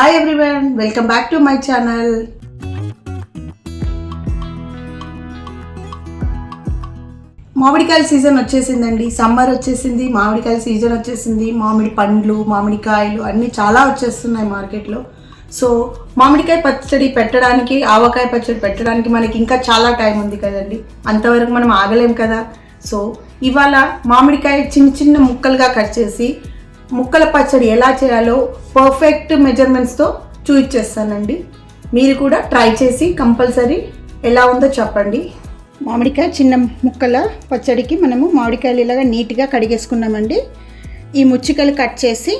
Hi everyone welcome back to my channel మామిడికాయల season వచ్చేసిందండి summer వచ్చేసింది మామిడికాయల సీజన్ వచ్చేసింది మామిడి పండ్లు మామిడికాయలు అన్నీ చాలా వచ్చేస్తున్నాయి మార్కెట్లో సో మామిడికాయ పచ్చడి పెట్టడానికి ఆవకాయ పచ్చడి పెట్టడానికి మనకి ఇంకా చాలా టైం ఉంది కదండి. అంతవరకు మనం ఆగలేం కదా. సో ఇవాళ మామిడికాయ చిన్న చిన్న ముక్కలుగా కట్ చేసి ముక్కల పచ్చడి ఎలా చేయాలో పర్ఫెక్ట్ మెజర్మెంట్స్తో చూపించేస్తానండి మీరు కూడా ట్రై చేసి కంపల్సరీ ఎలా ఉందో చెప్పండి. మామిడికాయ చిన్న ముక్కల పచ్చడికి మనము మామిడికాయలు ఇలాగా నీట్గా కడిగేసుకున్నామండి. ఈ ముచ్చికలు కట్ చేసి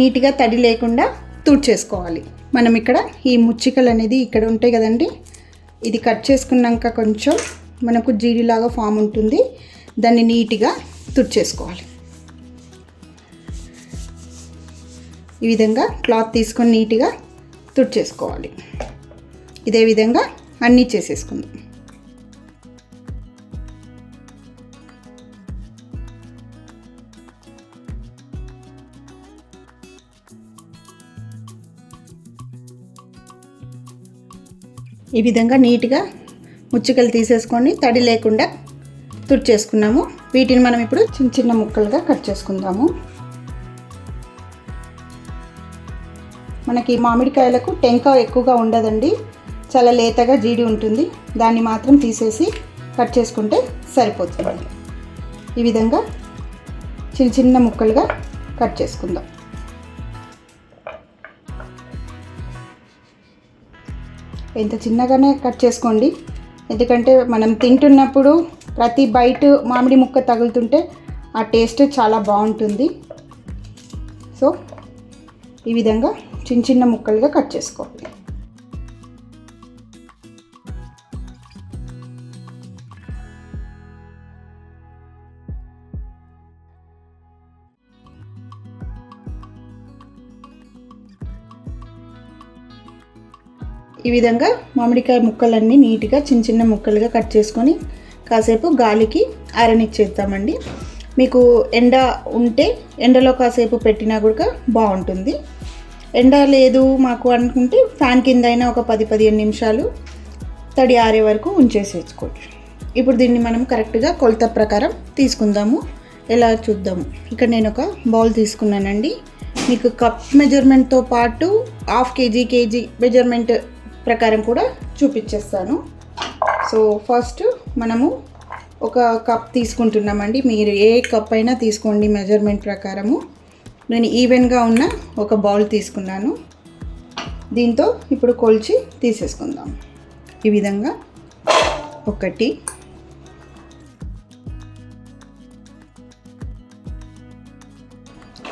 నీట్గా తడి లేకుండా తుడిచేసుకోవాలి. మనం ఇక్కడ ఈ ముచ్చికలు అనేది ఇక్కడ ఉంటాయి కదండి. ఇది కట్ చేసుకున్నాక కొంచెం మనకు జీడిలాగా ఫామ్ ఉంటుంది. దాన్ని నీట్గా తుడిచేసుకోవాలి. ఈ విధంగా క్లాత్ తీసుకొని నీట్గా తుడిచేసుకోవాలి. ఇదే విధంగా అన్నీ చేసేసుకుందాం. ఈ విధంగా నీట్గా ముచ్చుకలు తీసేసుకొని తడి లేకుండా తుడిచేసుకున్నాము. వీటిని మనం ఇప్పుడు చిన్న చిన్న ముక్కలుగా కట్ చేసుకుందాము. మనకి మామిడికాయలకు టెంక ఎక్కువగా ఉండదండి. చాలా లేతగా జీడి ఉంటుంది. దాన్ని మాత్రం తీసేసి కట్ చేసుకుంటే సరిపోతుంది ఈ విధంగా చిన్న చిన్న ముక్కలుగా కట్ చేసుకుందాం. ఎంత చిన్నగానే కట్ చేసుకోండి. ఎందుకంటే మనం తింటున్నప్పుడు ప్రతి బయట మామిడి ముక్క తగులుతుంటే ఆ టేస్ట్ చాలా బాగుంటుంది. సో ఈ విధంగా చిన్న చిన్న ముక్కలుగా కట్ చేసుకోవాలి. ఈ విధంగా మామిడికాయ ముక్కలన్నీ నీట్గా చిన్న చిన్న ముక్కలుగా కట్ చేసుకొని కాసేపు గాలికి ఆరనిచ్చేద్దామండి. మీకు ఎండ ఉంటే ఎండలో కాసేపు పెట్టినా కూడా బాగుంటుంది. ఎండ లేదు మాకు అనుకుంటే ఫ్యాన్ కింద అయినా ఒక పది పదిహేను నిమిషాలు తడి ఆరే వరకు ఉంచేసేసుకోవచ్చు ఇప్పుడు దీన్ని మనం కరెక్ట్గా కొలత ప్రకారం తీసుకుందాము. ఎలా చూద్దాము? ఇక్కడ నేను ఒక బౌల్ తీసుకున్నానండి. మీకు కప్ మెజర్మెంట్తో పాటు హాఫ్ కేజీ కేజీ మెజర్మెంట్ ప్రకారం కూడా చూపించేస్తాను సో ఫస్ట్ మనము ఒక కప్ తీసుకుంటున్నామండి. మీరు ఏ కప్ అయినా తీసుకోండి మెజర్మెంట్ ప్రకారము. నేను ఈవెన్గా ఉన్న ఒక బౌల్ తీసుకున్నాను. దీంతో ఇప్పుడు కొల్చి తీసేసుకుందాం. ఈ విధంగా ఒకటి.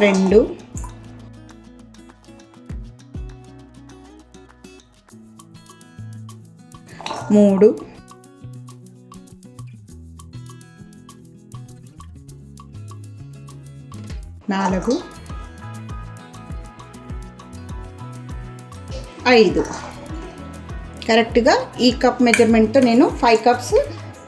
రెండు. మూడు. నాలుగు. ఐదు. కరెక్ట్గా ఈ కప్ మెజర్మెంట్తో నేను ఫైవ్ కప్స్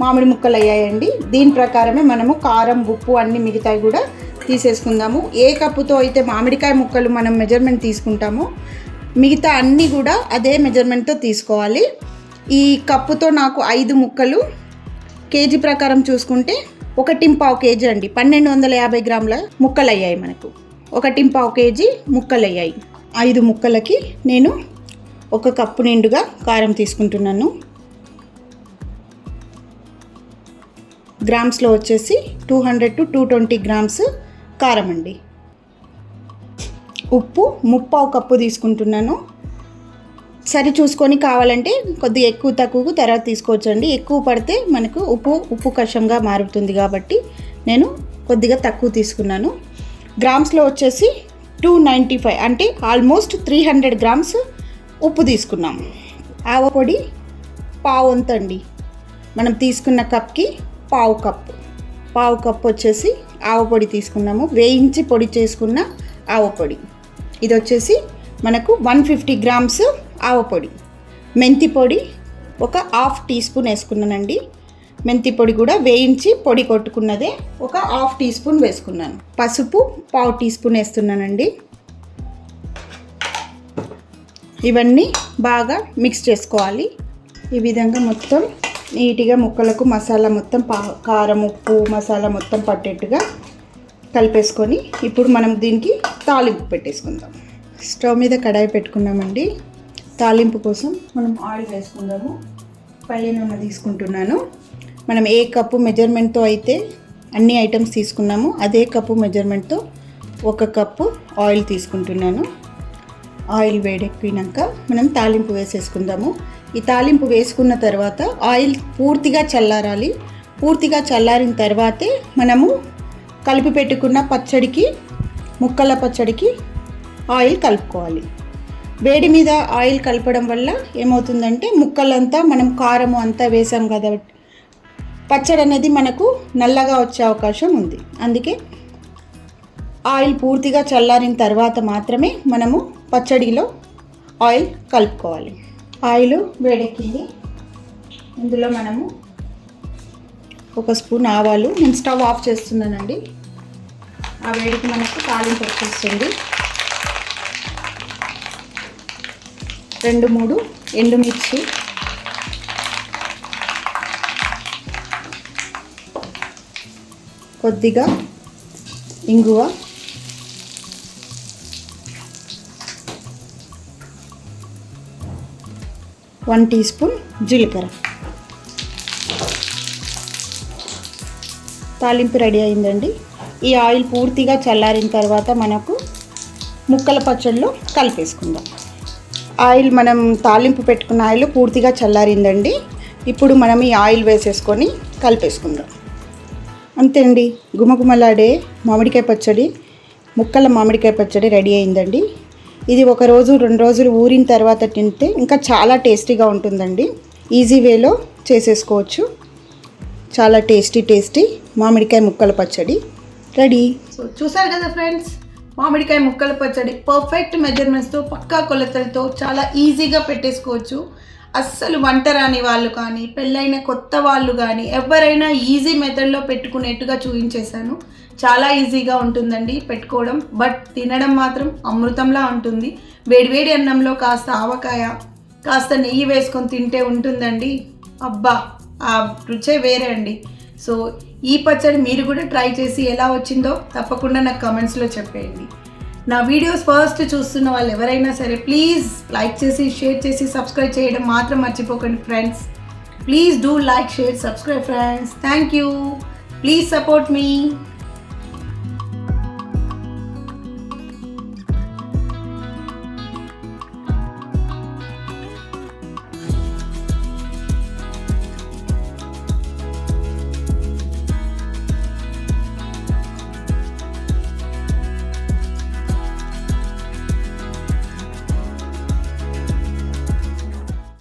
మామిడి ముక్కలు అయ్యాయండి. దీని ప్రకారమే మనము కారం ఉప్పు అన్ని మిగతాయి కూడా తీసేసుకుందాము. ఏ కప్పుతో అయితే మామిడికాయ ముక్కలు మనం మెజర్మెంట్ తీసుకుంటామో మిగతా అన్నీ కూడా అదే మెజర్మెంట్తో తీసుకోవాలి. ఈ కప్పుతో నాకు ఐదు ముక్కలు. కేజీ ప్రకారం చూసుకుంటే ఒకటింపావు కేజీ అండి. పన్నెండు వందల యాభై గ్రాముల ముక్కలు అయ్యాయి మనకు ఒకటింపావు కేజీ ముక్కలు అయ్యాయి ఐదు ముక్కలకి నేను ఒక కప్పు నిండుగా కారం తీసుకుంటున్నాను. గ్రామ్స్లో వచ్చేసి two hundred to two twenty grams కారం అండి. ఉప్పు ముప్పావు కప్పు తీసుకుంటున్నాను. సరి చూసుకొని కావాలంటే కొద్దిగా ఎక్కువ తక్కువ తర్వాత తీసుకోవచ్చండి ఎక్కువ పడితే మనకు ఉప్పు ఉప్పు కషంగా మారుతుంది కాబట్టి నేను కొద్దిగా తక్కువ తీసుకున్నాను. గ్రామ్స్లో వచ్చేసి టూ నైంటీ ఫైవ్ అంటే ఆల్మోస్ట్ త్రీ హండ్రెడ్ గ్రామ్స్ ఉప్పు తీసుకున్నాం. ఆవ పొడి పావు అండి మనం తీసుకున్న కప్కి పావు కప్పు. పావు కప్పు వచ్చేసి ఆవ పొడి తీసుకున్నాము. వేయించి పొడి చేసుకున్న ఆవ పొడి. ఇది వచ్చేసి మనకు వన్ ఫిఫ్టీ గ్రామ్స్ ఆవ పొడి. మెంతి పొడి ఒక హాఫ్ టీ స్పూన్ వేసుకున్నానండి. మెంతి పొడి కూడా వేయించి పొడి కొట్టుకున్నదే ఒక హాఫ్ టీ స్పూన్ వేసుకున్నాను. పసుపు పావు టీ స్పూన్ వేస్తున్నానండి. ఇవన్నీ బాగా మిక్స్ చేసుకోవాలి. ఈ విధంగా మొత్తం నీట్గా ముక్కలకు మసాలా మొత్తం పా కారం ఉప్పు మసాలా మొత్తం పట్టేట్టుగా కలిపేసుకొని ఇప్పుడు మనం దీనికి తాలింపు పెట్టేసుకుందాం. స్టవ్ మీద కడాయి పెట్టుకున్నామండి. తాలింపు కోసం మనం ఆయిల్ వేసుకుందాము. పల్లి నూనె తీసుకుంటున్నాను. మనం ఏ కప్పు మెజర్మెంట్తో అయితే అన్ని ఐటమ్స్ తీసుకున్నాము అదే కప్పు మెజర్మెంట్తో ఒక కప్పు ఆయిల్ తీసుకుంటున్నాను. ఆయిల్ వేడెక్కినాక మనం తాలింపు వేసేసుకుందాము. ఈ తాలింపు వేసుకున్న తర్వాత ఆయిల్ పూర్తిగా చల్లారాలి. పూర్తిగా చల్లారిన తర్వాతే మనము కలిపి పెట్టుకున్న పచ్చడికి ముక్కల పచ్చడికి ఆయిల్ కలుపుకోవాలి. వేడి మీద ఆయిల్ కలపడం వల్ల ఏమవుతుందంటే ముక్కలంతా మనం కారము అంతా వేసాం కదా పచ్చడి అనేది మనకు నల్లగా వచ్చే అవకాశం ఉంది. అందుకే ఆయిల్ పూర్తిగా చల్లారిన తర్వాత మాత్రమే మనము పచ్చడిలో ఆయిల్ కలుపుకోవాలి. ఆయిల్ వేడెక్కింది. ఇందులో మనము ఒక స్పూన్ ఆవాలు. నేను స్టవ్ ఆఫ్ చేస్తున్నానండి. ఆ వేడికి మనకు తాలింపు వచ్చేస్తుంది. రెండు మూడు ఎండుమిర్చి. కొద్దిగా ఇంగువ. వన్ టీ స్పూన్ జీలకర్ర. తాలింపు రెడీ అయిందండి. ఈ ఆయిల్ పూర్తిగా చల్లారిన తర్వాత మనకు ముక్కల పచ్చడిలో కలిపేసుకుందాం. ఆయిల్ మనం తాలింపు పెట్టుకున్న ఆయిల్ పూర్తిగా చల్లారిందండి. ఇప్పుడు మనం ఈ ఆయిల్ వేసేసుకొని కలిపేసుకుందాం. అంతే అండి. గుమగుమలాడే మామిడికాయ పచ్చడి ముక్కల మామిడికాయ పచ్చడి రెడీ అయిందండి. ఇది ఒక రోజు రెండు రోజులు ఊరిన తర్వాత తింటే ఇంకా చాలా టేస్టీగా ఉంటుందండి. ఈజీ వేలో చేసేసుకోవచ్చు. చాలా టేస్టీ టేస్టీ మామిడికాయ ముక్కల పచ్చడి. రెడీ సో చూసారు కదా ఫ్రెండ్స్ మామిడికాయ ముక్కల పచ్చడి పర్ఫెక్ట్ మెజర్మెంట్స్తో పక్కా కొలతలతో చాలా ఈజీగా పెట్టేసుకోవచ్చు. అస్సలు వంట రాని వాళ్ళు కానీ పెళ్ళైన కొత్త వాళ్ళు కానీ ఎవరైనా ఈజీ మెథడ్లో పెట్టుకునేట్టుగా చూపించేశాను. చాలా ఈజీగా ఉంటుందండి పెట్టుకోవడం. బట్ తినడం మాత్రం అమృతంలా ఉంటుంది. వేడివేడి అన్నంలో కాస్త ఆవకాయ కాస్త నెయ్యి వేసుకొని తింటే ఉంటుందండి. అబ్బా ఆ రుచే వేరే అండి. సో ఈ పచ్చడి మీరు కూడా ట్రై చేసి ఎలా వచ్చిందో తప్పకుండా నాకు కమెంట్స్లో చెప్పేయండి. నా వీడియోస్ ఫస్ట్ చూస్తున్న వాళ్ళు ఎవరైనా సరే ప్లీజ్ లైక్ చేసి షేర్ చేసి సబ్స్క్రైబ్ చేయడం మాత్రం మర్చిపోకండి friends. Please do like share subscribe friends. Thank you. Please support me.